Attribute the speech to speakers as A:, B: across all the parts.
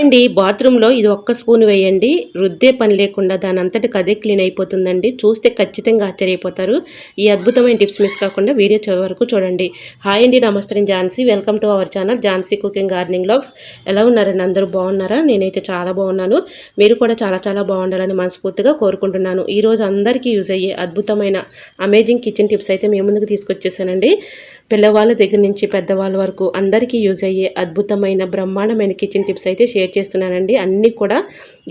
A: అండి బాత్రూంలో ఇది ఒక్క స్పూన్ వేయండి. రుద్దే పని లేకుండా దాని అంతటికి అదే క్లీన్ అయిపోతుందండి. చూస్తే ఖచ్చితంగా ఆశ్చర్యపోతారు. ఈ అద్భుతమైన టిప్స్ మిస్ కాకుండా వీడియో చివరి వరకు చూడండి. హాయ్ అండి నమస్తే Jhansi. Welcome to our channel Jhansi cooking gardening blogs ఎలా ఉన్నారండి? అందరూ బాగున్నారా? నేనైతే చాలా బాగున్నాను. మీరు కూడా చాలా చాలా బాగుండాలని మనస్ఫూర్తిగా కోరుకుంటున్నాను. ఈరోజు అందరికీ యూజ్ అయ్యే అద్భుతమైన అమేజింగ్ కిచెన్ టిప్స్ అయితే మీ ముందుకు తీసుకొచ్చేసానండి. పిల్లవాళ్ళ దగ్గర నుంచి పెద్దవాళ్ళ వరకు అందరికీ యూజ్ అయ్యే అద్భుతమైన బ్రహ్మాండమైన కిచెన్ టిప్స్ అయితే షేర్ చేస్తున్నానండి. అన్నీ కూడా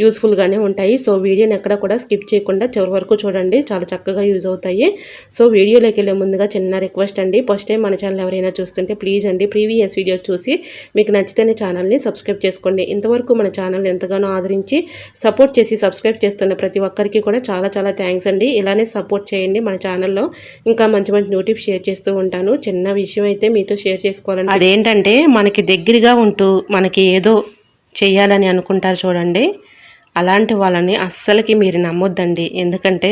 A: యూస్ఫుల్గానే ఉంటాయి. సో వీడియోని ఎక్కడ కూడా స్కిప్ చేయకుండా చివరి వరకు చూడండి. చాలా చక్కగా యూజ్ అవుతాయి. సో వీడియోలోకి వెళ్ళే ముందుగా చిన్న రిక్వెస్ట్ అండి. ఫస్ట్ టైం మన ఛానల్ ఎవరైనా చూస్తుంటే ప్లీజ్ అండి ప్రీవియస్ వీడియో చూసి మీకు నచ్చితేనే ఛానల్ని సబ్స్క్రైబ్ చేసుకోండి. ఇంతవరకు మన ఛానల్ ఎంతగానో ఆదరించి సపోర్ట్ చేసి సబ్స్క్రైబ్ చేస్తున్న ప్రతి ఒక్కరికి కూడా చాలా చాలా థ్యాంక్స్ అండి. ఇలానే సపోర్ట్ చేయండి మన ఛానల్లో ఇంకా మంచి మంచి నోటిఫ్ షేర్ చేస్తూ ఉంటాను. చిన్న విషయం అయితే మీతో షేర్ చేసుకోవాలండి అదేంటంటే మనకి దగ్గరగా ఉంటూ మనకి ఏదో చేయాలని అనుకుంటారు చూడండి. అలాంటి వాళ్ళని అస్సలకి మీరు నమ్మొద్దండి. ఎందుకంటే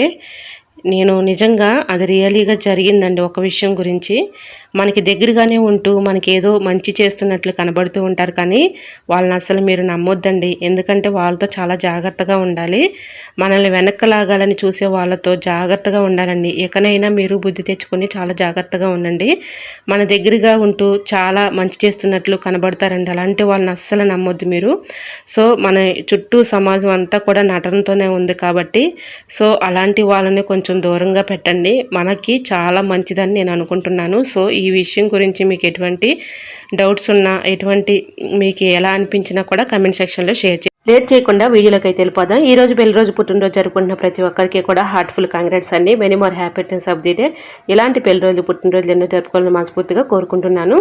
A: నేను నిజంగా అది రియలీగా జరిగిందండి ఒక విషయం గురించి. మనకి దగ్గరగానే ఉంటూ మనకి ఏదో మంచి చేస్తున్నట్లు కనబడుతూ ఉంటారు కానీ వాళ్ళని అసలు మీరు నమ్మొద్దండి. ఎందుకంటే వాళ్ళతో చాలా జాగ్రత్తగా ఉండాలి. మనల్ని వెనక్కి లాగాలని చూసే వాళ్ళతో జాగ్రత్తగా ఉండాలండి. ఎక్కడైనా మీరు బుద్ధి తెచ్చుకొని చాలా జాగ్రత్తగా ఉండండి. మన దగ్గరగా ఉంటూ చాలా మంచి చేస్తున్నట్లు కనబడతారండి. అలాంటి వాళ్ళని అస్సలు నమ్మొద్దు మీరు. సో మన చుట్టూ సమాజం అంతా కూడా నటనతోనే ఉంది కాబట్టి. సో అలాంటి వాళ్ళని కొంచెం దూరంగా పెట్టండి. మనకి చాలా మంచిదని నేను అనుకుంటున్నాను. సో ఈ విషయం గురించి మీకు ఎటువంటి డౌట్స్ ఉన్నా ఎటువంటి మీకు ఎలా అనిపించినా కూడా కమెంట్ సెక్షన్లో షేర్ చే లేట్ చేయకుండా వీడియోలోకి అయితే వెళ్ళిపోదాం. ఈ రోజు పెళ్ళి రోజు పుట్టినరోజు జరుపుకుంటున్న ప్రతి ఒక్కరికి కూడా హార్ట్ఫుల్ కాంగ్రాట్స్ అండి. Many more happiness of the day ఇలాంటి పెళ్ళి రోజులు పుట్టినరోజు ఎన్నో జరుపుకోవాలని మనస్ఫూర్తిగా కోరుకుంటున్నాను.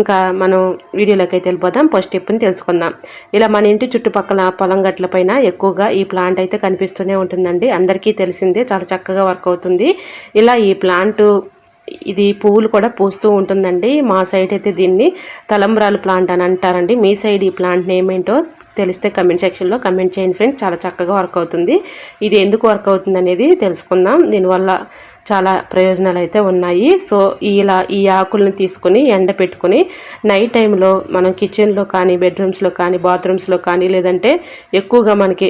A: ఇంకా మనం వీడియోలోకి అయితే వెళ్ళిపోదాం. ఫస్ట్ స్టెప్ని తెలుసుకుందాం. ఇలా మన ఇంటి చుట్టుపక్కల పొలం గట్ల పైన ఎక్కువగా ఈ ప్లాంట్ అయితే కనిపిస్తూనే ఉంటుందండి. అందరికీ తెలిసిందే చాలా చక్కగా వర్క్ అవుతుంది. ఇలా ఈ ప్లాంట్ ఇది పువ్వులు కూడా పూస్తూ ఉంటుందండి. మా సైడ్ అయితే దీన్ని తలంబ్రాలు ప్లాంట్ అని అంటారండి. మీ సైడ్ ఈ ప్లాంట్ నేమ్ ఏంటో తెలిస్తే కమెంట్ సెక్షన్లో కమెంట్ చేయండి ఫ్రెండ్స్. చాలా చక్కగా వర్క్ అవుతుంది. ఇది ఎందుకు వర్క్ అవుతుంది అనేది తెలుసుకుందాం. దీనివల్ల చాలా ప్రయోజనాలు అయితే ఉన్నాయి. సో ఇలా ఈ ఆకుల్ని తీసుకొని ఎండ పెట్టుకుని నైట్ టైంలో మనం కిచెన్లో కానీ బెడ్రూమ్స్లో కానీ బాత్రూమ్స్లో కానీ లేదంటే ఎక్కువగా మనకి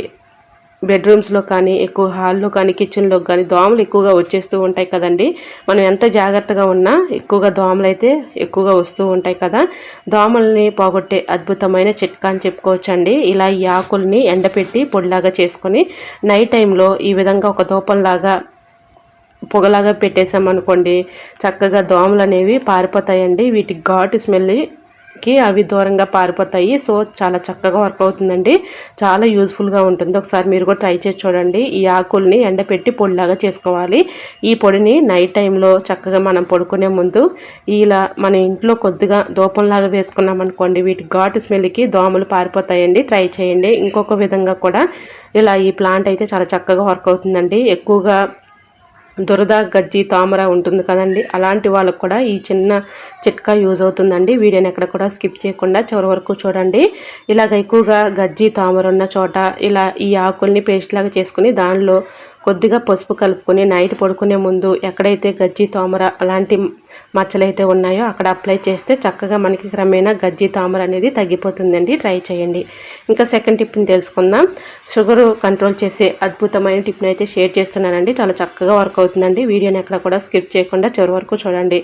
A: బెడ్రూమ్స్లో కానీ ఎక్కువ హాల్లో కానీ కిచెన్లో కానీ దోమలు ఎక్కువగా వచ్చేస్తూ ఉంటాయి కదండి. మనం ఎంత జాగ్రత్తగా ఉన్నా ఎక్కువగా దోమలు అయితే ఎక్కువగా వస్తూ ఉంటాయి కదా. దోమల్ని పోగొట్టే అద్భుతమైన చిట్కా అని చెప్పుకోవచ్చండి. ఇలా ఈ ఆకుల్ని ఎండపెట్టి పొడిలాగా చేసుకొని నైట్ టైంలో ఈ విధంగా ఒక దూపంలాగా పొగలాగా పెట్టేసామనుకోండి చక్కగా దోమలు అనేవి పారిపోతాయండి. వీటికి ఘాటు స్మెల్ కి అవి దూరంగా పారిపోతాయి. సో చాలా చక్కగా వర్క్ అవుతుందండి. చాలా యూజ్ఫుల్గా ఉంటుంది. ఒకసారి మీరు కూడా ట్రై చేసి చూడండి. ఈ ఆకుల్ని ఎండపెట్టి పొడిలాగా చేసుకోవాలి. ఈ పొడిని నైట్ టైంలో చక్కగా మనం పడుకునే ముందు ఇలా మన ఇంట్లో కొద్దిగా దూపంలాగా వేసుకున్నాం అనుకోండి వీటి ఘాటు స్మెల్కి దోమలు పారిపోతాయండి. ట్రై చేయండి. ఇంకొక విధంగా కూడా ఇలా ఈ ప్లాంట్ అయితే చాలా చక్కగా వర్క్ అవుతుందండి. ఎక్కువగా దురద గజ్జి తామర ఉంటుంది కదండి. అలాంటి వాళ్ళకు కూడా ఈ చిన్న చిట్కా యూజ్ అవుతుందండి. వీడియోని ఎక్కడ కూడా స్కిప్ చేయకుండా చివరి వరకు చూడండి. ఇలాగ ఎక్కువగా గజ్జి తామర ఉన్న చోట ఇలా ఈ ఆకుల్ని పేస్ట్ లాగా చేసుకుని దానిలో కొద్దిగా పసుపు కలుపుకొని నైట్ పడుకునే ముందు ఎక్కడైతే గజ్జి తోమర అలాంటి మచ్చలైతే ఉన్నాయో అక్కడ అప్లై చేస్తే చక్కగా మనకి క్రమేణా గజ్జి తామర అనేది తగ్గిపోతుందండి. ట్రై చేయండి. ఇంకా సెకండ్ టిప్ని తెలుసుకుందాం. షుగర్ కంట్రోల్ చేసే అద్భుతమైన టిప్ని అయితే షేర్ చేస్తున్నానండి. చాలా చక్కగా వర్క్ అవుతుందండి. వీడియోని ఎక్కడ కూడా స్కిప్ చేయకుండా చివరి వరకు చూడండి.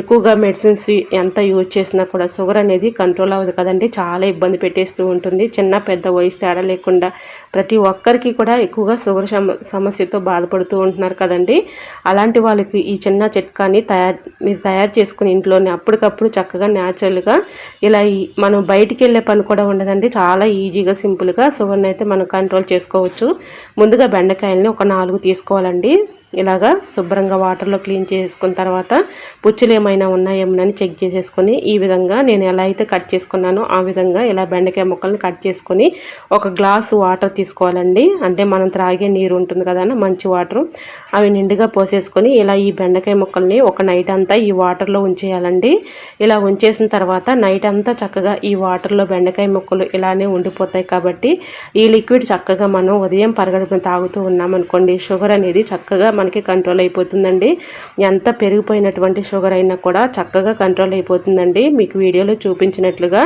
A: ఎక్కువగా మెడిసిన్స్ ఎంత యూజ్ చేసినా కూడా షుగర్ అనేది కంట్రోల్ అవ్వదు కదండి. చాలా ఇబ్బంది పెట్టేస్తూ ఉంటుంది. చిన్న పెద్ద వయసు తేడా లేకుండా ప్రతి ఒక్కరికి కూడా ఎక్కువగా షుగర్ సమస్యతో బాధపడుతూ ఉంటున్నారు కదండి. అలాంటి వాళ్ళకి ఈ చిన్న చిట్కాని తయారు మీరు తయారు చేసుకుని ఇంట్లోనే అప్పటికప్పుడు చక్కగా న్యాచురల్గా ఇలా మనం బయటికి వెళ్ళే పని కూడా ఉండదండి. చాలా ఈజీగా సింపుల్గా షుగర్ని అయితే మనం కంట్రోల్ చేసుకోవచ్చు. ముందుగా బెండకాయలని ఒక నాలుగు తీసుకోవాలండి. ఇలాగా శుభ్రంగా వాటర్లో క్లీన్ చేసుకున్న తర్వాత పుచ్చులు ఏమైనా ఉన్నాయేమోనని చెక్ చేసేసుకొని ఈ విధంగా నేను ఎలా అయితే కట్ చేసుకున్నానో ఆ విధంగా ఇలా బెండకాయ ముక్కల్ని కట్ చేసుకొని ఒక గ్లాసు వాటర్ తీసుకోవాలండి. అంటే మనం త్రాగే నీరు ఉంటుంది కదా మంచి వాటర్ అవి నిండుగా పోసేసుకొని ఇలా ఈ బెండకాయ ముక్కల్ని ఒక నైట్ అంతా ఈ వాటర్లో ఉంచేయాలండి. ఇలా ఉంచేసిన తర్వాత నైట్ అంతా చక్కగా ఈ వాటర్లో బెండకాయ ముక్కలు ఇలానే ఉండిపోతాయి కాబట్టి ఈ లిక్విడ్ చక్కగా మనం ఉదయం పరగడుపున తాగుతూ ఉన్నామనుకోండి షుగర్ అనేది చక్కగా మనకి కంట్రోల్ అయిపోతుందండి. ఎంత పెరిగిపోయినటువంటి షుగర్ అయినా కూడా చక్కగా కంట్రోల్ అయిపోతుందండి. మీకు వీడియోలో చూపించినట్లుగా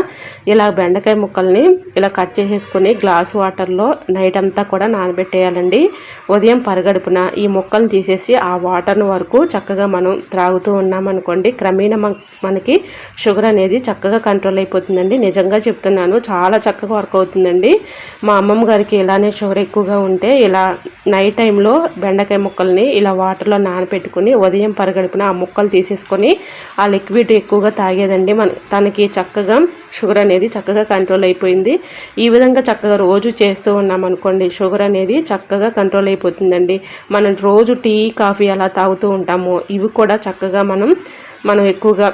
A: ఇలా బెండకాయ ముక్కల్ని ఇలా కట్ చేసేసుకొని గ్లాస్ వాటర్లో నైట్ అంతా కూడా నానబెట్టేయాలండి. ఉదయం పరగడుపున ఈ ముక్కల్ని తీసేసి ఆ వాటర్ను వరకు చక్కగా మనం త్రాగుతూ ఉన్నామనుకోండి క్రమేణా మనకి షుగర్ అనేది చక్కగా కంట్రోల్ అయిపోతుందండి. నిజంగా చెప్తున్నాను చాలా చక్కగా వర్క్ అవుతుందండి. మా అమ్మమ్మ గారికి ఇలానే షుగర్ ఎక్కువగా ఉంటే ఇలా నైట్ టైంలో బెండకాయ ముక్కల్ని ఇలా వాటర్లో నానపెట్టుకుని ఉదయం పరగడుపున ఆ ముక్కలు తీసేసుకొని ఆ లిక్విడ్ ఎక్కువగా తాగేదండి. మన తనకి చక్కగా షుగర్ అనేది చక్కగా కంట్రోల్ అయిపోయింది. ఈ విధంగా చక్కగా రోజు చేస్తూ ఉన్నాం అనుకోండి షుగర్ అనేది చక్కగా కంట్రోల్ అయిపోతుందండి. మనం రోజు టీ కాఫీ అలా తాగుతూ ఉంటాము. ఇవి కూడా చక్కగా మనం మనం ఎక్కువగా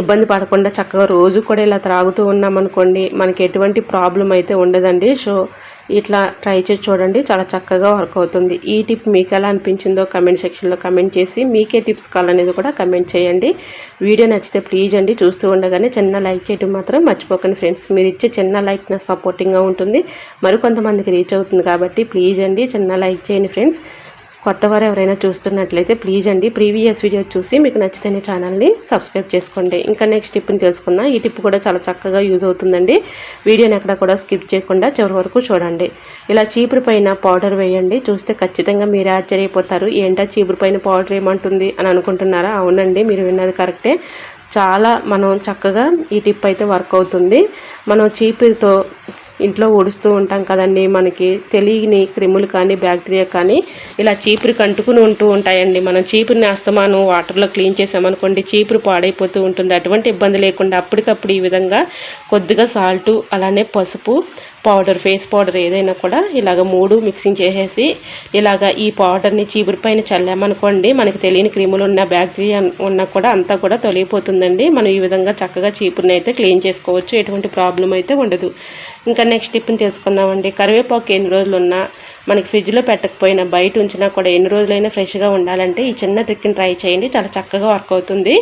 A: ఇబ్బంది పడకుండా చక్కగా రోజు కూడా ఇలా త్రాగుతూ ఉన్నామనుకోండి మనకి ఎటువంటి ప్రాబ్లం అయితే ఉండదండి. సో ఇట్లా ట్రై చేసి చూడండి. చాలా చక్కగా వర్క్ అవుతుంది. ఈ టిప్ మీకు ఎలా అనిపించిందో కమెంట్ సెక్షన్లో కమెంట్ చేసి మీకే టిప్స్ కావాలనేది కూడా కమెంట్ చేయండి. వీడియో నచ్చితే ప్లీజ్ అండి. చూస్తూ ఉండగానే చిన్న లైక్ చేయడం మాత్రం మర్చిపోకండి ఫ్రెండ్స్. మీరు ఇచ్చే చిన్న లైక్ నా సపోర్టింగ్గా ఉంటుంది. మరికొంతమందికి రీచ్ అవుతుంది కాబట్టి ప్లీజ్ అండి. చిన్న లైక్ చేయండి ఫ్రెండ్స్. కొత్తవారు ఎవరైనా చూస్తున్నట్లయితే ప్లీజ్ అండి ప్రీవియస్ వీడియో చూసి మీకు నచ్చితే ఛానల్ని సబ్స్క్రైబ్ చేసుకోండి. ఇంకా నెక్స్ట్ టిప్ని తెలుసుకుందాం. ఈ టిప్ కూడా చాలా చక్కగా యూజ్ అవుతుందండి. వీడియోని ఎక్కడ కూడా స్కిప్ చేయకుండా చివరి వరకు చూడండి. ఇలా చీపురు పైన పౌడర్ వేయండి. చూస్తే ఖచ్చితంగా మీరు ఆశ్చర్యపోతారు. ఏంటా చీపురు పైన పౌడర్ ఏమంటుంది అని అనుకుంటున్నారా? అవునండి మీరు విన్నది కరెక్టే చాలా మనం చక్కగా ఈ టిప్ అయితే వర్క్ అవుతుంది. మనం చీపురుతో ఇంట్లో ఊడుస్తూ ఉంటాం కదండి. మనకి తెలియని క్రిములు కానీ బ్యాక్టీరియా కానీ ఇలా చీపురు కంటుకుని ఉంటూ ఉంటాయండి. మనం చీపురిని అస్తమానం వాటర్లో క్లీన్ చేసామనుకోండి చీపురు పాడైపోతూ ఉంటుంది. అటువంటి ఇబ్బంది లేకుండా అప్పటికప్పుడు ఈ విధంగా కొద్దిగా సాల్టు అలానే పసుపు పౌడర్ ఫేస్ పౌడర్ ఏదైనా కూడా ఇలాగ మూడు మిక్సింగ్ చేసేసి ఇలాగ ఈ పౌడర్ని చీపురు పైన చల్లామనుకోండి మనకి తెలియని క్రిములు ఉన్న బ్యాక్టీరియా ఉన్నా కూడా అంతా కూడా తొలగిపోతుందండి. మనం ఈ విధంగా చక్కగా చీపురుని అయితే క్లీన్ చేసుకోవచ్చు ఎటువంటి ప్రాబ్లం అయితే ఉండదు. ఇంకా నెక్స్ట్ టిప్ని తెలుసుకుందామండి. కరివేపాకు ఎన్ని రోజులు ఉన్నా మనకి ఫ్రిడ్జ్లో పెట్టకపోయినా బయట ఉంచినా కూడా ఎన్ని రోజులైనా ఫ్రెష్గా ఉండాలంటే ఈ చిన్న ట్రిక్ని ట్రై చేయండి. చాలా చక్కగా వర్క్ అవుతుంది.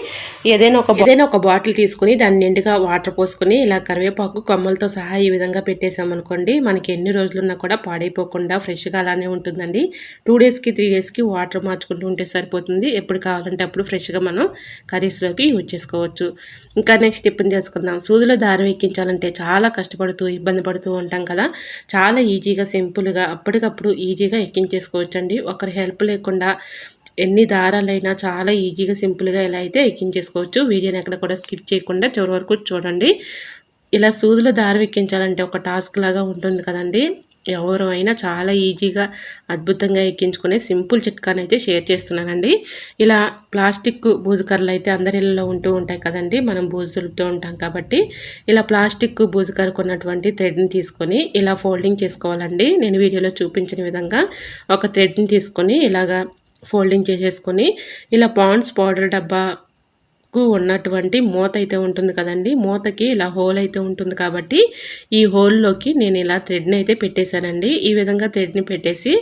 A: ఏదైనా ఒక ఏదైనా ఒక బాటిల్ తీసుకుని దాన్ని నిండుగా వాటర్ పోసుకొని ఇలా కరివేపాకు కొమ్మలతో సహా ఈ విధంగా పెట్టేసామనుకోండి అనుకోండి మనకి ఎన్ని రోజులున్నా కూడా పాడైపోకుండా ఫ్రెష్గా అలానే ఉంటుందండి. టూ డేస్కి త్రీ డేస్కి వాటర్ మార్చుకుంటూ ఉంటే సరిపోతుంది. ఎప్పుడు కావాలంటే అప్పుడు ఫ్రెష్గా మనం కర్రీస్లోకి యూజ్ చేసుకోవచ్చు. ఇంకా నెక్స్ట్ టిప్ని చేసుకుందాం. సూదిలో దారం ఎక్కించాలంటే చాలా కష్టపడుతూ ఇబ్బంది పడుతూ ఉంటాం కదా. చాలా ఈజీగా సింపుల్గా అప్పటికప్పుడు ఈజీగా ఎక్కించేసుకోవచ్చండి. ఒకరి హెల్ప్ లేకుండా ఎన్ని దారాలైనా చాలా ఈజీగా సింపుల్గా ఎలా అయితే ఎక్కించేసుకోవచ్చు. వీడియోని ఎక్కడ కూడా స్కిప్ చేయకుండా చివరి వరకు చూడండి. ఇలా సూదులు దారం ఎక్కించాలంటే ఒక టాస్క్ లాగా ఉంటుంది కదండి. ఎవరు అయినా చాలా ఈజీగా అద్భుతంగా ఎక్కించుకునే సింపుల్ చిట్కాని అయితే షేర్ చేస్తున్నానండి. ఇలా ప్లాస్టిక్ బూజుకర్రలు అయితే అందరిలో ఉంటూ ఉంటాయి కదండి. మనం బూజులుతూ ఉంటాం కాబట్టి ఇలా ప్లాస్టిక్ బూజుకర్ర కొన్నటువంటి థ్రెడ్ని తీసుకొని ఇలా ఫోల్డింగ్ చేసుకోవాలండి. నేను వీడియోలో చూపించిన విధంగా ఒక థ్రెడ్ని తీసుకొని ఇలాగా ఫోల్డింగ్ చేసేసుకొని ఇలా పాండ్స్ పౌడర్ డబ్బా ఉన్నటువంటి మూత అయితే ఉంటుంది కదండి. మూతకి ఇలా హోల్ అయితే ఉంటుంది కాబట్టి ఈ హోల్లోకి నేను ఇలా థ్రెడ్ని అయితే పెట్టేశానండి. ఈ విధంగా థ్రెడ్ని పెట్టేసి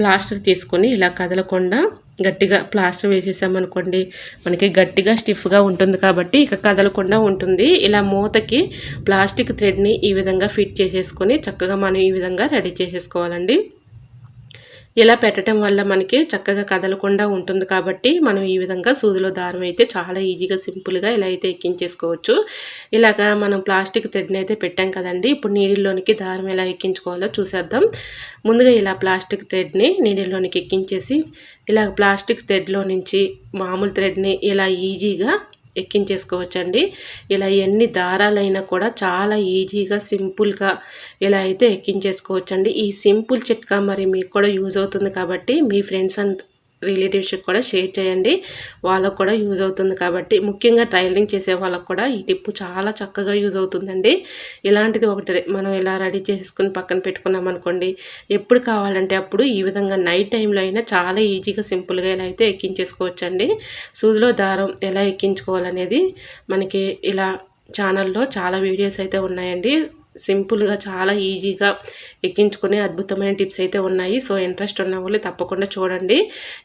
A: ప్లాస్టర్ తీసుకొని ఇలా కదలకుండా గట్టిగా ప్లాస్టర్ వేసేసామనుకోండి మనకి గట్టిగా స్టిఫ్గా ఉంటుంది కాబట్టి ఇక కదలకుండా ఉంటుంది. ఇలా మూతకి ప్లాస్టిక్ థ్రెడ్ని ఈ విధంగా ఫిట్ చేసేసుకొని చక్కగా మనం ఈ విధంగా రెడీ చేసేసుకోవాలండి. ఇలా పెట్టడం వల్ల మనకి చక్కగా కదలకుండా ఉంటుంది కాబట్టి మనం ఈ విధంగా సూదిలో దారం అయితే చాలా ఈజీగా సింపుల్గా ఇలా అయితే ఎక్కించేసుకోవచ్చు. ఇలాగా మనం ప్లాస్టిక్ థ్రెడ్ని అయితే పెట్టాం కదండి. ఇప్పుడు నీడిల్లోనికి దారం ఎలా ఎక్కించుకోవాలో చూసేద్దాం. ముందుగా ఇలా ప్లాస్టిక్ థ్రెడ్ని నీడిల్లోనికి ఎక్కించేసి ఇలా ప్లాస్టిక్ థ్రెడ్లో నుంచి మామూలు థ్రెడ్ని ఇలా ఈజీగా ఎక్కించేసుకోవచ్చండి. ఇలా ఎన్ని దారాలైనా కూడా చాలా ఈజీగా సింపుల్గా ఇలా అయితే ఎక్కించేసుకోవచ్చండి. ఈ సింపుల్ చిట్కా మరి మీకు కూడా యూజ్ అవుతుంది కాబట్టి మీ ఫ్రెండ్స్ అండ్ రిలేటివ్స్కి కూడా షేర్ చేయండి. వాళ్ళకు కూడా యూజ్ అవుతుంది కాబట్టి ముఖ్యంగా ట్రైలింగ్ చేసే వాళ్ళకు కూడా ఈ టిప్పు చాలా చక్కగా యూజ్ అవుతుందండి. ఇలాంటిది ఒకటి మనం ఇలా రెడీ చేసుకుని పక్కన పెట్టుకున్నాం అనుకోండి ఎప్పుడు కావాలంటే అప్పుడు ఈ విధంగా నైట్ టైంలో అయినా చాలా ఈజీగా సింపుల్గా ఇలా అయితే ఎక్కించేసుకోవచ్చండి. సూదిలో దారం ఎలా ఎక్కించుకోవాలనేది మనకి ఇలా ఛానల్లో చాలా వీడియోస్ అయితే ఉన్నాయండి. సింపుల్గా చాలా ఈజీగా ఎక్కించుకునే అద్భుతమైన టిప్స్ అయితే ఉన్నాయి. సో ఇంట్రెస్ట్ ఉన్న వాళ్ళు తప్పకుండా చూడండి.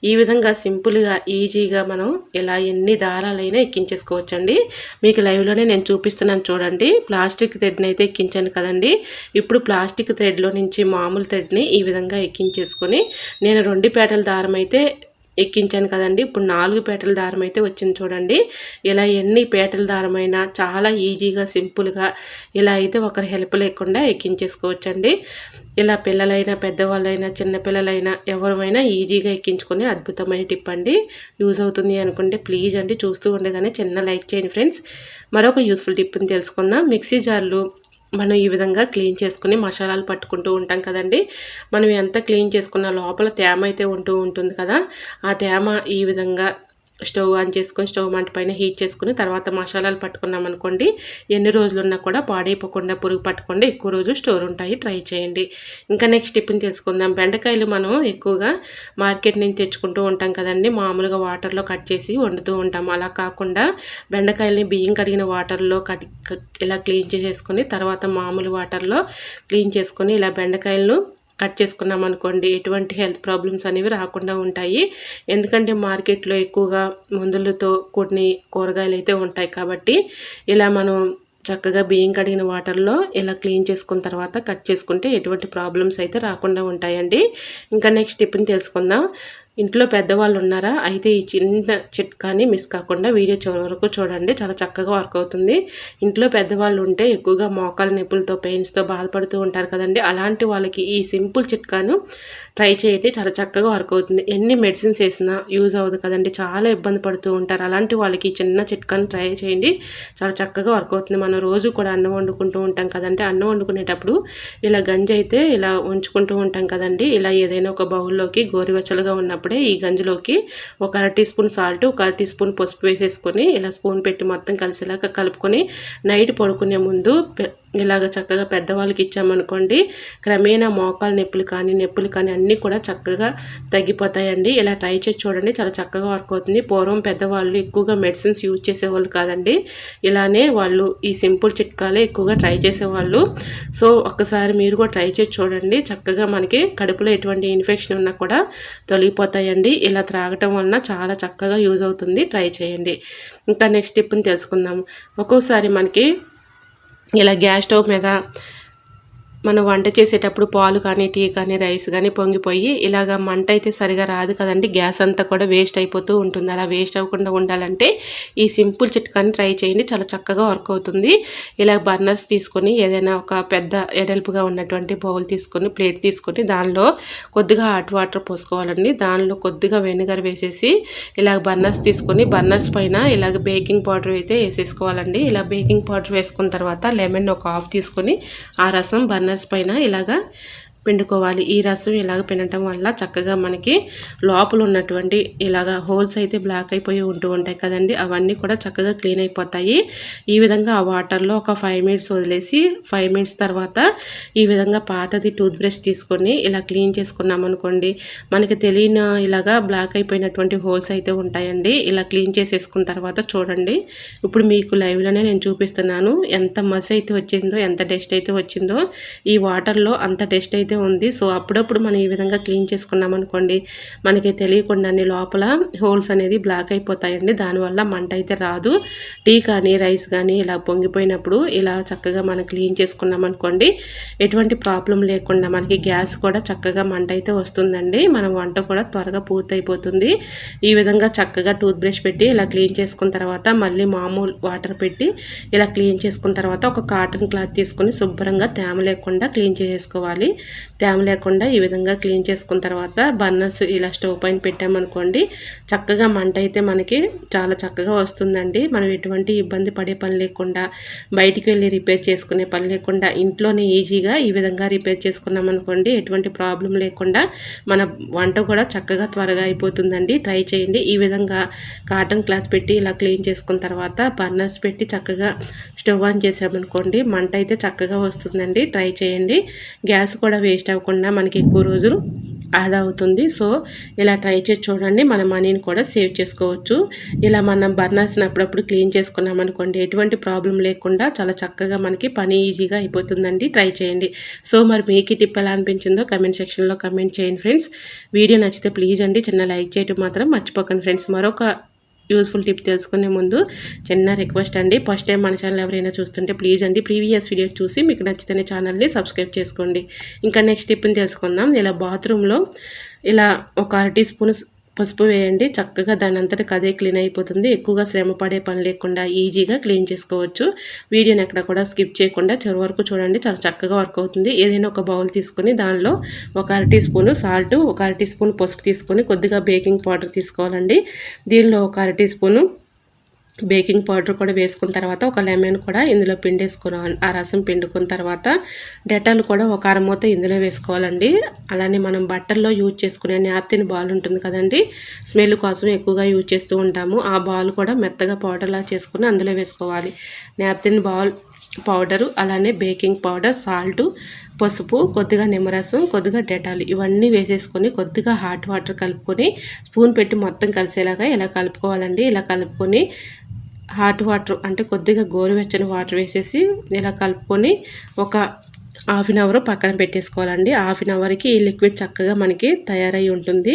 A: ఈ విధంగా సింపుల్గా ఈజీగా మనం ఇలా ఎన్ని దారాలైనా ఎక్కించేసుకోవచ్చండి. మీకు లైవ్లోనే నేను చూపిస్తున్నాను చూడండి. ప్లాస్టిక్ థ్రెడ్ని అయితే ఎక్కించాను కదండి. ఇప్పుడు ప్లాస్టిక్ థ్రెడ్లో నుంచి మామూలు థ్రెడ్ని ఈ విధంగా ఎక్కించేసుకొని నేను రెండు పేటల దారం అయితే ఎక్కించాను కదండి. ఇప్పుడు నాలుగు పేటల దారం అయితే వచ్చింది చూడండి. ఇలా ఎన్ని పేటల దారమైనా చాలా ఈజీగా సింపుల్గా ఇలా అయితే ఒకరి హెల్ప్ లేకుండా ఎక్కించేసుకోవచ్చండి. ఇలా పిల్లలైనా పెద్దవాళ్ళైనా చిన్నపిల్లలైనా ఎవరైనా ఈజీగా ఎక్కించుకునే అద్భుతమైన టిప్ అండి. యూజ్ అవుతుంది అనుకుంటే ప్లీజ్ అండి చూస్తూ ఉండగానే చిన్న లైక్ చేయండి ఫ్రెండ్స్. మరొక యూస్ఫుల్ టిప్ని తెలుసుకుందాం. మిక్సీ జార్లు మనం ఈ విధంగా క్లీన్ చేసుకుని మసాలాలు పట్టుకుంటూ ఉంటాం కదండి. మనం ఎంత క్లీన్ చేసుకున్న లోపల తేమ అయితే ఉంటూ ఉంటుంది కదా. ఆ తేమ ఈ విధంగా స్టవ్ ఆన్ చేసుకొని స్టవ్ మంట పైన హీట్ చేసుకుని తర్వాత మసాలాలు పట్టుకున్నాం అనుకోండి. ఎన్ని రోజులు ఉన్నా కూడా పాడైపోకుండా పురుగు పట్టకుండా ఎక్కువ రోజులు స్టోర్ ఉంటాయి. ట్రై చేయండి. ఇంకా నెక్స్ట్ టిఫిన్ తెలుసుకుందాం. బెండకాయలు మనం ఎక్కువగా మార్కెట్ నుంచి తెచ్చుకుంటూ ఉంటాం కదండి. మామూలుగా వాటర్లో కట్ చేసి వండుతూ ఉంటాం. అలా కాకుండా బెండకాయలని బియ్యం కడిగిన వాటర్లో కట్ ఇలా క్లీన్ చేసేసుకొని తర్వాత మామూలు వాటర్లో క్లీన్ చేసుకొని ఇలా బెండకాయలను కట్ చేసుకున్నాం అనుకోండి ఎటువంటి హెల్త్ ప్రాబ్లమ్స్ అనేవి రాకుండా ఉంటాయి. ఎందుకంటే మార్కెట్లో ఎక్కువగా మందులతో కొన్ని కూరగాయలు అయితే ఉంటాయి కాబట్టి ఇలా మనం చక్కగా బియ్యం కడిగిన వాటర్లో ఇలా క్లీన్ చేసుకున్న తర్వాత కట్ చేసుకుంటే ఎటువంటి ప్రాబ్లమ్స్ అయితే రాకుండా ఉంటాయండి. ఇంకా నెక్స్ట్ టిప్ని తెలుసుకుందాం. ఇంట్లో పెద్దవాళ్ళు ఉన్నారా? అయితే ఈ చిన్న చిట్కాని మిస్ కాకుండా వీడియో చివరి వరకు చూడండి. చాలా చక్కగా వర్క్ అవుతుంది. ఇంట్లో పెద్దవాళ్ళు ఉంటే ఎక్కువగా మోకాల నొప్పులతో పెయిన్స్తో బాధపడుతూ ఉంటారు కదండి. అలాంటి వాళ్ళకి ఈ సింపుల్ చిట్కాను ట్రై చేయండి. చాలా చక్కగా వర్క్ అవుతుంది. ఎన్ని మెడిసిన్స్ వేసినా యూజ్ అవ్వదు కదండి. చాలా ఇబ్బంది పడుతూ ఉంటారు. అలాంటి వాళ్ళకి చిన్న చిట్కాను ట్రై చేయండి. చాలా చక్కగా వర్క్ అవుతుంది. మనం రోజు కూడా అన్నం వండుకుంటూ ఉంటాం కదంటే అన్నం వండుకునేటప్పుడు ఇలా గంజి అయితే ఇలా ఉంచుకుంటూ ఉంటాం కదండి. ఇలా ఏదైనా ఒక బౌల్లోకి గోరువెచ్చలుగా ఉన్నప్పుడు ఈ గంజిలోకి ఒక అర టీ స్పూన్ సాల్ట్ ఒక అర టీ స్పూన్ పసుపు వేసేసుకొని ఇలా స్పూన్ పెట్టి మొత్తం కలిసేలాగా కలుపుకొని నైట్ పడుకునే ముందు ఇలాగ చక్కగా పెద్దవాళ్ళకి ఇచ్చామనుకోండి క్రమేణా మోకాలు నొప్పులు కానీ నొప్పులు కానీ అన్నీ కూడా చక్కగా తగ్గిపోతాయండి. ఇలా ట్రై చేసి చూడండి చాలా చక్కగా వర్క్ అవుతుంది. పూర్వం పెద్దవాళ్ళు ఎక్కువగా మెడిసిన్స్ యూజ్ చేసేవాళ్ళు కాదండి. ఇలానే వాళ్ళు ఈ సింపుల్ చిట్కాలే ఎక్కువగా ట్రై చేసేవాళ్ళు. సో ఒక్కసారి మీరు కూడా ట్రై చేసి చూడండి. చక్కగా మనకి కడుపులో ఎటువంటి ఇన్ఫెక్షన్ ఉన్నా కూడా తొలగిపోతాయండి. ఇలా త్రాగటం వలన చాలా చక్కగా యూజ్ అవుతుంది. ట్రై చేయండి. ఇంకా నెక్స్ట్ టిప్ని తెలుసుకుందాం. ఒక్కోసారి మనకి ఇలా గ్యాస్ స్టవ్ మీద మనం వంట చేసేటప్పుడు పాలు కానీ టీ కానీ రైస్ కానీ పొంగిపోయి ఇలాగ మంట అయితే సరిగా రాదు కదండి. గ్యాస్ అంతా కూడా వేస్ట్ అయిపోతూ ఉంటుంది. అలా వేస్ట్ అవ్వకుండా ఉండాలంటే ఈ సింపుల్ చిట్కాని ట్రై చేయండి. చాలా చక్కగా వర్క్ అవుతుంది. ఇలా బర్నర్స్ తీసుకొని ఏదైనా ఒక పెద్ద ఎడల్పుగా ఉన్నటువంటి బౌల్ తీసుకొని ప్లేట్ తీసుకొని దానిలో కొద్దిగా హాట్ వాటర్ పోసుకోవాలండి. దానిలో కొద్దిగా వెనిగర్ వేసేసి ఇలాగ బర్నర్స్ తీసుకొని బర్నర్స్ పైన ఇలాగ బేకింగ్ పౌడర్ అయితే వేసేసుకోవాలండి. ఇలా బేకింగ్ పౌడర్ వేసుకున్న తర్వాత లెమన్ ఒక హాఫ్ తీసుకొని ఆ రసం బర్నర్ కార్నర్స్ పైన ఇలాగా పిండుకోవాలి. ఈ రసం ఇలాగ పిండటం వల్ల చక్కగా మనకి లోపల ఉన్నటువంటి ఇలాగ హోల్స్ అయితే బ్లాక్ అయిపోయి ఉంటూ ఉంటాయి కదండి. అవన్నీ కూడా చక్కగా క్లీన్ అయిపోతాయి. ఈ విధంగా ఆ వాటర్లో ఒక ఫైవ్ మినిట్స్ వదిలేసి ఫైవ్ మినిట్స్ తర్వాత ఈ విధంగా పాతది టూత్ బ్రష్ తీసుకొని ఇలా క్లీన్ చేసుకున్నాం అనుకోండి మనకి తెలియని ఇలాగా బ్లాక్ అయిపోయినటువంటి హోల్స్ అయితే ఉంటాయండి. ఇలా క్లీన్ చేసేసుకున్న తర్వాత చూడండి. ఇప్పుడు మీకు లైవ్లోనే నేను చూపిస్తున్నాను. ఎంత మస్ అయితే వచ్చిందో ఎంత డస్ట్ అయితే వచ్చిందో ఈ వాటర్లో అంత డస్ట్ అయితే అయితే ఉంది. సో అప్పుడప్పుడు మనం ఈ విధంగా క్లీన్ చేసుకున్నాం అనుకోండి మనకి తెలియకుండానే లోపల హోల్స్ అనేది బ్లాక్ అయిపోతాయండి. దానివల్ల మంట అయితే రాదు. టీ కానీ రైస్ కానీ ఇలా పొంగిపోయినప్పుడు ఇలా చక్కగా మనం క్లీన్ చేసుకున్నాం అనుకోండి ఎటువంటి ప్రాబ్లం లేకుండా మనకి గ్యాస్ కూడా చక్కగా మంట అయితే వస్తుందండి. మన వంట కూడా త్వరగా పూర్తయిపోతుంది. ఈ విధంగా చక్కగా టూత్ బ్రష్ పెట్టి ఇలా క్లీన్ చేసుకున్న తర్వాత మళ్ళీ మామూలు వాటర్ పెట్టి ఇలా క్లీన్ చేసుకున్న తర్వాత ఒక కాటన్ క్లాత్ తీసుకొని శుభ్రంగా తేమ లేకుండా క్లీన్ చేసుకోవాలి. తేమ లేకుండా ఈ విధంగా క్లీన్ చేసుకున్న తర్వాత బర్నర్స్ ఇలా స్టవ్ పైన పెట్టామనుకోండి చక్కగా మంట అయితే మనకి చాలా చక్కగా వస్తుందండి. మనం ఎటువంటి ఇబ్బంది పడే పని లేకుండా బయటికి వెళ్ళి రిపేర్ చేసుకునే పని లేకుండా ఇంట్లోనే ఈజీగా ఈ విధంగా రిపేర్ చేసుకున్నామనుకోండి ఎటువంటి ప్రాబ్లం లేకుండా మన వంట కూడా చక్కగా త్వరగా అయిపోతుందండి. ట్రై చేయండి. ఈ విధంగా కాటన్ క్లాత్ పెట్టి ఇలా క్లీన్ చేసుకున్న తర్వాత బర్నర్స్ పెట్టి చక్కగా స్టవ్ ఆన్ చేసామనుకోండి మంట అయితే చక్కగా వస్తుందండి. ట్రై చేయండి. గ్యాస్ కూడా వేస్ట్ అవ్వకుండా మనకి ఎక్కువ రోజులు ఆదా అవుతుంది. సో ఇలా ట్రై చేసి చూడండి. మన మనీని కూడా సేవ్ చేసుకోవచ్చు. ఇలా మనం బర్నర్స్ని అప్పుడప్పుడు క్లీన్ చేసుకున్నాం అనుకోండి ఎటువంటి ప్రాబ్లం లేకుండా చాలా చక్కగా మనకి పని ఈజీగా అయిపోతుందండి. ట్రై చేయండి. సో మరి మీకు టిప్ ఎలా అనిపించిందో కమెంట్ సెక్షన్లో కమెంట్ చేయండి ఫ్రెండ్స్. వీడియో నచ్చితే ప్లీజ్ అండి చిన్న లైక్ చేయడం మాత్రం మర్చిపోకండి ఫ్రెండ్స్. మరొక యూస్ఫుల్ టిప్ తెలుసుకునే ముందు చిన్న రిక్వెస్ట్ అండి. ఫస్ట్ టైం మన ఛానల్ ఎవరైనా చూస్తుంటే ప్లీజ్ అండి ప్రీవియస్ వీడియో చూసి మీకు నచ్చితేనే ఛానల్ని సబ్స్క్రైబ్ చేసుకోండి. ఇంకా నెక్స్ట్ టిప్ని తెలుసుకుందాం. ఇలా బాత్రూంలో ఇలా ఒక అరటి స్పూన్ పసుపు వేయండి. చక్కగా దాని అంతటికి అదే క్లీన్ అయిపోతుంది. ఎక్కువగా శ్రమ పడే పని లేకుండా ఈజీగా క్లీన్ చేసుకోవచ్చు. వీడియోని ఎక్కడ కూడా స్కిప్ చేయకుండా చివరి వరకు చూడండి. చాలా చక్కగా వర్క్ అవుతుంది. ఏదైనా ఒక బౌల్ తీసుకొని దానిలో ఒక అర టీ స్పూన్ సాల్ట్ ఒక అర టీ స్పూన్ పసుపు తీసుకొని కొద్దిగా బేకింగ్ పౌడర్ తీసుకోవాలండి. దీనిలో ఒక అర టీ స్పూను బేకింగ్ పౌడర్ కూడా వేసుకున్న తర్వాత ఒక లెమన్ కూడా ఇందులో పిండేసుకున్నాం ఆ రసం పిండుకున్న తర్వాత డెటాల్ కూడా ఒక అరమూత ఇందులో వేసుకోవాలండి. అలానే మనం బట్టల్లో యూజ్ చేసుకునే నాప్తిన్ బాల్ ఉంటుంది కదండి. స్మెల్ కోసం ఎక్కువగా యూజ్ చేస్తూ ఉంటాము. ఆ బాల్ కూడా మెత్తగా పౌడర్లా చేసుకుని అందులో వేసుకోవాలి. నాప్తిన్ బాల్ పౌడరు అలానే బేకింగ్ పౌడర్ సాల్ట్ పసుపు కొద్దిగా నిమ్మరసం కొద్దిగా డెటాల్ ఇవన్నీ వేసేసుకొని కొద్దిగా హాట్ వాటర్ కలుపుకొని స్పూన్ పెట్టి మొత్తం కలిసేలాగా ఇలా కలుపుకోవాలండి. ఇలా కలుపుకొని హాట్ వాటర్ అంటే కొద్దిగా గోరువెచ్చని వాటర్ వేసేసి ఇలా కలుపుకొని ఒక హాఫ్ అన్ అవర్ పక్కన పెట్టేసుకోవాలండి. హాఫ్ అన్ అవర్కి ఈ లిక్విడ్ చక్కగా మనకి తయారై ఉంటుంది.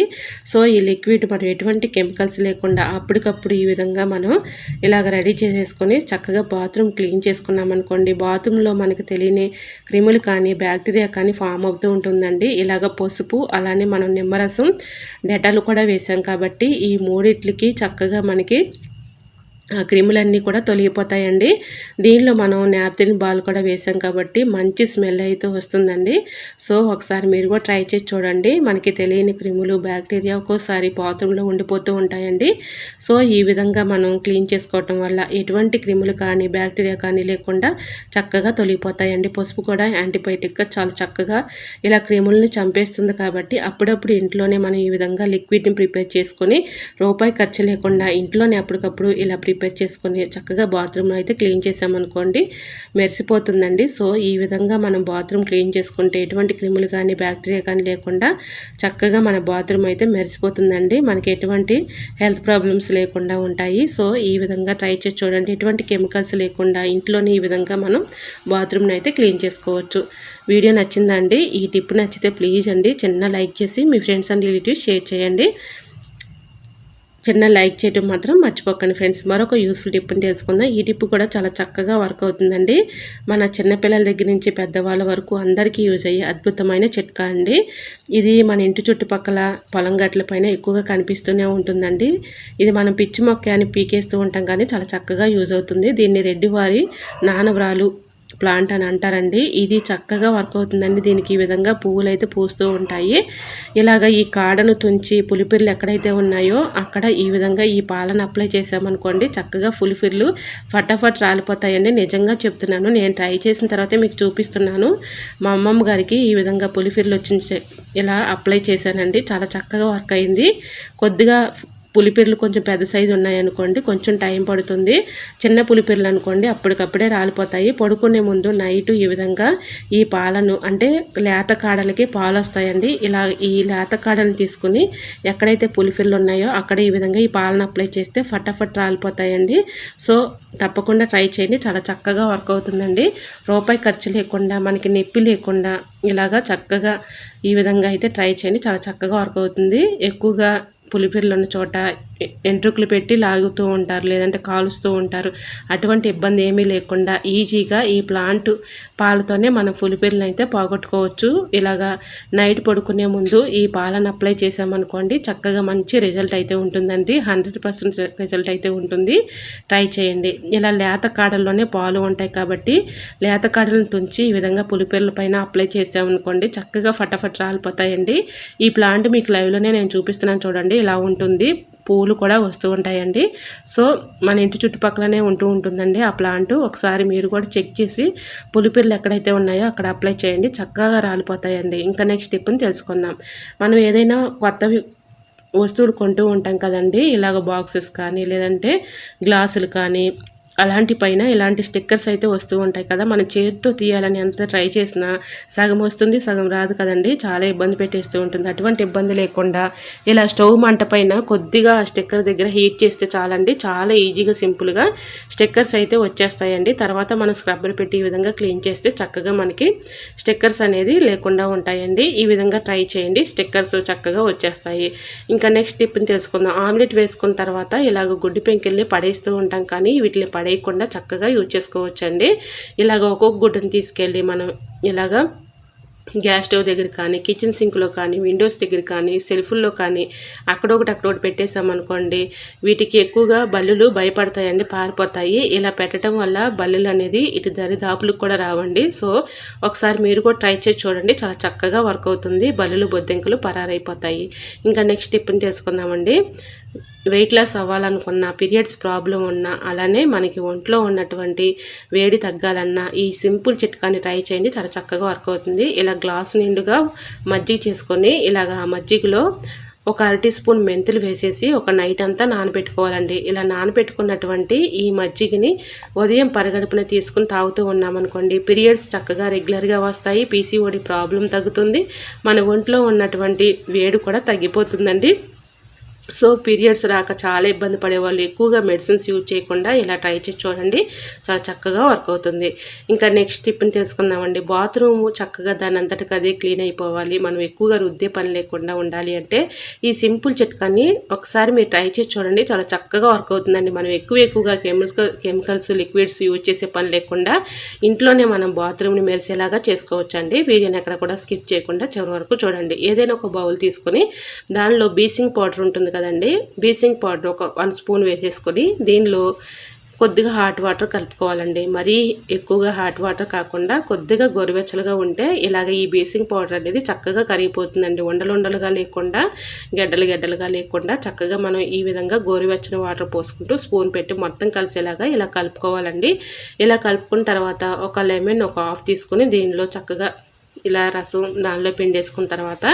A: సో ఈ లిక్విడ్ మనం ఎటువంటి కెమికల్స్ లేకుండా అప్పటికప్పుడు ఈ విధంగా మనం ఇలాగ రెడీ చేసేసుకొని చక్కగా బాత్రూమ్ క్లీన్ చేసుకున్నాం అనుకోండి. బాత్రూంలో మనకి తెలియని క్రిములు కానీ బ్యాక్టీరియా కానీ ఫామ్ అవుతూ ఉంటుందండి. ఇలాగ పసుపు అలానే మనం నిమ్మరసం డెటాలు కూడా వేసాం కాబట్టి ఈ మూడిట్లకి చక్కగా మనకి క్రిములన్నీ కూడా తొలగిపోతాయండి. దీనిలో మనం నాప్తిన్ బాల్ కూడా వేసాం కాబట్టి మంచి స్మెల్ అయితే వస్తుందండి. సో ఒకసారి మీరు కూడా ట్రై చేసి చూడండి. మనకి తెలియని క్రిములు బ్యాక్టీరియా ఒక్కోసారి బాత్రూంలో ఉండిపోతూ ఉంటాయండి. సో ఈ విధంగా మనం క్లీన్ చేసుకోవటం వల్ల ఎటువంటి క్రిములు కానీ బ్యాక్టీరియా కానీ లేకుండా చక్కగా తొలగిపోతాయండి. పసుపు కూడా యాంటీబయాటిక్గా చాలా చక్కగా ఇలా క్రిములను చంపేస్తుంది కాబట్టి అప్పుడప్పుడు ఇంట్లోనే మనం ఈ విధంగా లిక్విడ్ని ప్రిపేర్ చేసుకొని రూపాయి ఖర్చు లేకుండా ఇంట్లోనే అప్పటికప్పుడు ఇలా ప్రిపేర్ ప్రిపేర్ చేసుకొని చక్కగా బాత్రూమ్ అయితే క్లీన్ చేసామనుకోండి మెరిసిపోతుందండి. సో ఈ విధంగా మనం బాత్రూమ్ క్లీన్ చేసుకుంటే ఎటువంటి క్రిములు కానీ బ్యాక్టీరియా కానీ లేకుండా చక్కగా మన బాత్రూమ్ అయితే మెరిసిపోతుందండి. మనకి ఎటువంటి హెల్త్ ప్రాబ్లమ్స్ లేకుండా ఉంటాయి. సో ఈ విధంగా ట్రై చేసి చూడండి. ఎటువంటి కెమికల్స్ లేకుండా ఇంట్లోనే ఈ విధంగా మనం బాత్రూమ్ని అయితే క్లీన్ చేసుకోవచ్చు. వీడియో నచ్చిందండి. ఈ టిప్ నచ్చితే ప్లీజ్ అండి చిన్న లైక్ చేసి మీ ఫ్రెండ్స్ అండ్ రిలేటివ్స్ షేర్ చేయండి. చిన్న లైక్ చేయడం మాత్రం మర్చిపోకండి ఫ్రెండ్స్. మరొక యూస్ఫుల్ టిప్ని తెలుసుకుందాం. ఈ టిప్ కూడా చాలా చక్కగా వర్క్ అవుతుందండి. మన చిన్నపిల్లల దగ్గర నుంచి పెద్దవాళ్ళ వరకు అందరికీ యూజ్ అయ్యే అద్భుతమైన చిట్కా అండి. ఇది మన ఇంటి చుట్టుపక్కల పొలం గట్ల పైన ఎక్కువగా కనిపిస్తూనే ఉంటుందండి. ఇది మనం పిచ్చి మొక్క అని పీకేస్తూ ఉంటాం కానీ చాలా చక్కగా యూజ్ అవుతుంది. దీన్ని రెడ్డివారి నానవరాలు ప్లాంట్ అని అంటారండి. ఇది చక్కగా వర్క్ అవుతుందండి. దీనికి ఈ విధంగా పువ్వులు అయితే పూస్తూ ఉంటాయి. ఇలాగ ఈ కాడను తుంచి పులిపిర్లు ఎక్కడైతే ఉన్నాయో అక్కడ ఈ విధంగా ఈ పాలను అప్లై చేసామనుకోండి చక్కగా పులిపిర్లు ఫటాఫట్ రాలిపోతాయండి. నిజంగా చెప్తున్నాను నేను ట్రై చేసిన తర్వాత మీకు చూపిస్తున్నాను. మా అమ్మమ్మ గారికి ఈ విధంగా పులిపిర్లు వచ్చి ఇలా అప్లై చేశానండి. చాలా చక్కగా వర్క్ అయింది. కొద్దిగా పులిపిర్లు కొంచెం పెద్ద సైజు ఉన్నాయనుకోండి కొంచెం టైం పడుతుంది. చిన్న పులిపిర్లు అనుకోండి అప్పటికప్పుడే రాలిపోతాయి. పడుకునే ముందు నైట్ ఈ విధంగా ఈ పాలను అంటే లేత కాడలకి పాలు వస్తాయండి ఇలా ఈ లేత కాడలను తీసుకుని ఎక్కడైతే పులిపిర్లు ఉన్నాయో అక్కడ ఈ విధంగా ఈ పాలను అప్లై చేస్తే ఫటాఫట్ రాలిపోతాయండి. సో తప్పకుండా ట్రై చేయండి. చాలా చక్కగా వర్క్ అవుతుందండి. రూపాయి ఖర్చు లేకుండా మనకి నొప్పి లేకుండా ఇలాగా చక్కగా ఈ విధంగా అయితే ట్రై చేయండి. చాలా చక్కగా వర్క్ అవుతుంది. ఎక్కువగా పులిపిర్లు ఉన్న చోట ఎంట్రుకులు పెట్టి లాగుతూ ఉంటారు లేదంటే కాలుస్తూ ఉంటారు. అటువంటి ఇబ్బంది ఏమీ లేకుండా ఈజీగా ఈ ప్లాంట్ పాలతోనే మనం పులిపిర్లను అయితే పోగొట్టుకోవచ్చు. ఇలాగా నైట్ పడుకునే ముందు ఈ పాలను అప్లై చేసామనుకోండి చక్కగా మంచి రిజల్ట్ అయితే ఉంటుందండి. హండ్రెడ్ పర్సెంట్ రిజల్ట్ అయితే ఉంటుంది. ట్రై చేయండి. ఇలా లేత కాడల్లోనే పాలు ఉంటాయి కాబట్టి లేత కాడలను తుంచి ఈ విధంగా పులిపిల్ల పైన అప్లై చేసామనుకోండి చక్కగా ఫటాఫట్ రాలిపోతాయండి. ఈ ప్లాంట్ మీకు లైవ్లోనే నేను చూపిస్తున్నాను చూడండి ఇలా ఉంటుంది. పూలు కూడా వస్తూ ఉంటాయండి. సో మన ఇంటి చుట్టుపక్కలనే ఉంటూ ఉంటుందండి ఆ ప్లాంట్. ఒకసారి మీరు కూడా చెక్ చేసి పులిపిర్లు ఎక్కడైతే ఉన్నాయో అక్కడ అప్లై చేయండి. చక్కగా రాలిపోతాయండి. ఇంకా నెక్స్ట్ టిప్ని తెలుసుకుందాం. మనం ఏదైనా కొత్తవి వస్తువులు కొంటూ ఉంటాం కదండి. ఇలాగ బాక్సెస్ కానీ లేదంటే గ్లాసులు కానీ అలాంటి పైన ఇలాంటి స్టిక్కర్స్ అయితే వస్తూ ఉంటాయి కదా. మన చేతితో తీయాలని ఎంత ట్రై చేసినా సగం వస్తుంది సగం రాదు కదండి. చాలా ఇబ్బంది పెట్టేస్తూ ఉంటుంది. అటువంటి ఇబ్బంది లేకుండా ఇలా స్టవ్ మంట పైన కొద్దిగా స్టిక్కర్ దగ్గర హీట్ చేస్తే చాలండి. చాలా ఈజీగా సింపుల్గా స్టిక్కర్స్ అయితే వచ్చేస్తాయండి. తర్వాత మనం స్క్రబ్బర్ పెట్టి ఈ విధంగా క్లీన్ చేస్తే చక్కగా మనకి స్టిక్కర్స్ అనేది లేకుండా ఉంటాయండి. ఈ విధంగా ట్రై చేయండి. స్టిక్కర్స్ చక్కగా వచ్చేస్తాయి. ఇంకా నెక్స్ట్ టిప్ని తెలుసుకుందాం. ఆమ్లెట్ వేసుకున్న తర్వాత ఇలాగ గుడ్డి పెంకిల్ని పడేస్తూ ఉంటాం కానీ వీటిని పడేయకుండా చక్కగా యూజ్ చేసుకోవచ్చండి. ఇలాగ ఒక్కొక్క గుడ్డను తీసుకెళ్ళి మనం ఇలాగా గ్యాస్ స్టవ్ దగ్గర కానీ కిచెన్ సింక్లో కానీ విండోస్ దగ్గర కానీ సెల్ఫుల్లో కానీ అక్కడొకటి అక్కడొకటి పెట్టేసామనుకోండి వీటికి ఎక్కువగా బల్లులు భయపడతాయండి పారిపోతాయి. ఇలా పెట్టడం వల్ల బల్లులు అనేది ఇటు దరిదాపులకు కూడా రావండి. సో ఒకసారి మీరు కూడా ట్రై చేసి చూడండి చాలా చక్కగా వర్క్ అవుతుంది. బల్లులు బొద్దింకలు పరారైపోతాయి. ఇంకా నెక్స్ట్ టిప్ని తెలుసుకుందామండి. వెయిట్ లాస్ అవ్వాలనుకున్న పీరియడ్స్ ప్రాబ్లం ఉన్నా అలానే మనకి ఒంట్లో ఉన్నటువంటి వేడి తగ్గాలన్నా ఈ సింపుల్ చిట్కాని ట్రై చేయండి. చాలా చక్కగా వర్క్ అవుతుంది. ఇలా గ్లాస్ నిండుగా మజ్జిగ చేసుకొని ఇలాగ మజ్జిగలో ఒక అరటి స్పూన్ మెంతులు వేసేసి ఒక నైట్ అంతా నానబెట్టుకోవాలండి. ఇలా నానబెట్టుకున్నటువంటి ఈ మజ్జిగని ఉదయం పరగడుపున తీసుకుని తాగుతూ ఉన్నామనుకోండి పీరియడ్స్ చక్కగా రెగ్యులర్గా వస్తాయి. పీసీఓడి ప్రాబ్లం తగ్గుతుంది. మన ఒంట్లో ఉన్నటువంటి వేడి కూడా తగ్గిపోతుందండి. సో పీరియడ్స్ రాక చాలా ఇబ్బంది పడేవాళ్ళు ఎక్కువగా మెడిసిన్స్ యూజ్ చేయకుండా ఇలా ట్రై చేసి చూడండి. చాలా చక్కగా వర్క్ అవుతుంది. ఇంకా నెక్స్ట్ టిప్ని తెలుసుకుందామండి. బాత్రూమ్ చక్కగా దాని అంతటికి అదే క్లీన్ అయిపోవాలి. మనం ఎక్కువగా రుద్దే పని లేకుండా ఉండాలి అంటే ఈ సింపుల్ చిట్కాని ఒకసారి మీరు ట్రై చేసి చూడండి. చాలా చక్కగా వర్క్ అవుతుందండి. మనం ఎక్కువ ఎక్కువగా కెమికల్స్ కెమికల్స్ లిక్విడ్స్ యూజ్ చేసే పని లేకుండా ఇంట్లోనే మనం బాత్రూమ్ని మెరిసేలాగా చేసుకోవచ్చండి. వీడియోని ఎక్కడ కూడా స్కిప్ చేయకుండా చివరి వరకు చూడండి. ఏదైనా ఒక బౌల్ తీసుకొని దానిలో బీసింగ్ పౌడర్ ఉంటుంది కదండి బీసింగ్ పౌడర్ ఒక వన్ స్పూన్ వేసేసుకొని దీనిలో కొద్దిగా హాట్ వాటర్ కలుపుకోవాలండి. మరీ ఎక్కువగా హాట్ వాటర్ కాకుండా కొద్దిగా గోరువెచ్చలుగా ఉంటే ఇలాగ ఈ బేసింగ్ పౌడర్ అనేది చక్కగా కరిగిపోతుందండి. ఉండలు ఉండలుగా లేకుండా గడ్డలు గడ్డలుగా లేకుండా చక్కగా మనం ఈ విధంగా గోరువెచ్చని వాటర్ పోసుకుంటూ స్పూన్ పెట్టి మొత్తం కలిసేలాగా ఇలా కలుపుకోవాలండి. ఇలా కలుపుకున్న తర్వాత ఒక లెమన్ ఒక హాఫ్ తీసుకుని దీనిలో చక్కగా ఇలా రసం దానిలో పిండేసుకున్న తర్వాత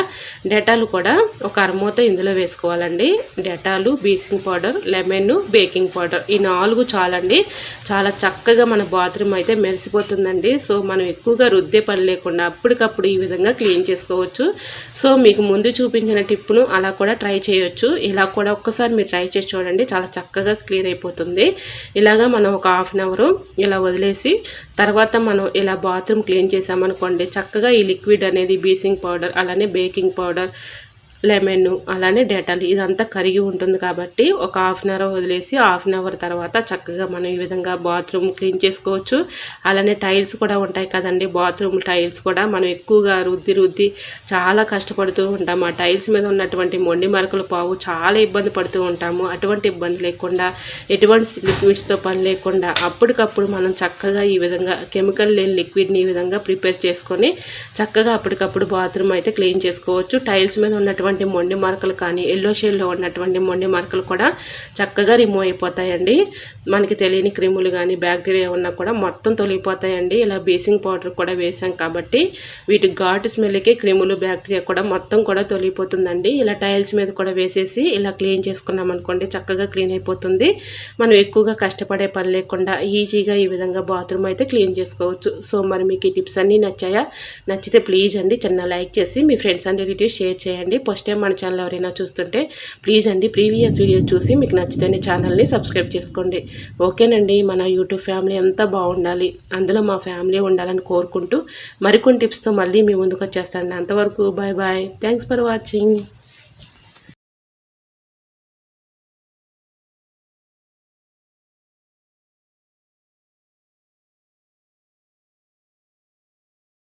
A: డెటాలు కూడా ఒక అరమూత ఇందులో వేసుకోవాలండి. Dettol bleaching powder lemon baking powder ఈ నాలుగు చాలండి. చాలా చక్కగా మన బాత్రూమ్ అయితే మెరిసిపోతుందండి. సో మనం ఎక్కువగా రుద్దే పని లేకుండా అప్పటికప్పుడు ఈ విధంగా క్లీన్ చేసుకోవచ్చు. సో మీకు ముందు చూపించిన టిప్పును అలా కూడా ట్రై చేయొచ్చు. ఇలా కూడా ఒక్కసారి మీరు ట్రై చేసి చూడండి. చాలా చక్కగా క్లియర్ అయిపోతుంది. ఇలాగా మనం ఒక హాఫ్ అన్ అవర్ ఇలా వదిలేసి తర్వాత మనం ఇలా బాత్రూమ్ క్లీన్ చేసామనుకోండి చక్కగా ఈ లిక్విడ్ అనేది బీసింగ్ పౌడర్ అలానే బేకింగ్ పౌడర్ లెమన్ అలానే డెటాల్ ఇదంతా కరిగి ఉంటుంది కాబట్టి ఒక హాఫ్ అన్ అవర్ వదిలేసి హాఫ్ అన్ అవర్ తర్వాత చక్కగా మనం ఈ విధంగా బాత్రూమ్ క్లీన్ చేసుకోవచ్చు. అలానే టైల్స్ కూడా ఉంటాయి కదండి బాత్రూమ్ టైల్స్ కూడా మనం ఎక్కువగా రుద్ది రుద్ది చాలా కష్టపడుతూ ఉంటాము ఆ టైల్స్ మీద ఉన్నటువంటి మొండి మరకలు పావు చాలా ఇబ్బంది పడుతూ ఉంటాము. అటువంటి ఇబ్బంది లేకుండా ఎటువంటి లిక్విడ్స్తో పని లేకుండా అప్పటికప్పుడు మనం చక్కగా ఈ విధంగా కెమికల్ లేని లిక్విడ్ని ఈ విధంగా ప్రిపేర్ చేసుకొని చక్కగా అప్పటికప్పుడు బాత్రూమ్ అయితే క్లీన్ చేసుకోవచ్చు. టైల్స్ మీద ఉన్నటువంటి ఉన్నటువంటి మొండి మార్కులు కానీ ఎల్లో షేడ్లో ఉన్నటువంటి మొండి మార్కులు కూడా చక్కగా రిమూవ్ అయిపోతాయండి. మనకి తెలియని క్రిములు కానీ బ్యాక్టీరియా ఉన్నా కూడా మొత్తం తొలగిపోతాయండి. ఇలా బేసింగ్ పౌడర్ కూడా వేసాం కాబట్టి వీటి ఘాటు స్మెల్కి క్రిములు బ్యాక్టీరియా కూడా మొత్తం కూడా తొలగిపోతుందండి. ఇలా టైల్స్ మీద కూడా వేసేసి ఇలా క్లీన్ చేసుకున్నాం అనుకోండి చక్కగా క్లీన్ అయిపోతుంది. మనం ఎక్కువగా కష్టపడే పని లేకుండా ఈజీగా ఈ విధంగా బాత్రూమ్ అయితే క్లీన్ చేసుకోవచ్చు. సో మరి మీకు ఈ టిప్స్ అన్నీ నచ్చాయా? నచ్చితే ప్లీజ్ అండి చిన్న లైక్ చేసి మీ ఫ్రెండ్స్ అండ్ రిలేటివ్స్ షేర్ చేయండి. ఫస్ట్ ఫస్ట్ టైం మన ఛానల్ ఎవరైనా చూస్తుంటే ప్లీజ్ అండి ప్రీవియస్ వీడియో చూసి మీకు నచ్చితేనే ఛానల్ని సబ్స్క్రైబ్ చేసుకోండి. ఓకేనండి మన యూట్యూబ్ ఫ్యామిలీ అంతా బాగుండాలి. అందులో మా ఫ్యామిలీ ఉండాలని కోరుకుంటూ మరికొన్ని టిప్స్తో మళ్ళీ మీ ముందుకు వచ్చేస్తాను అంతవరకు bye bye. Thanks for watching.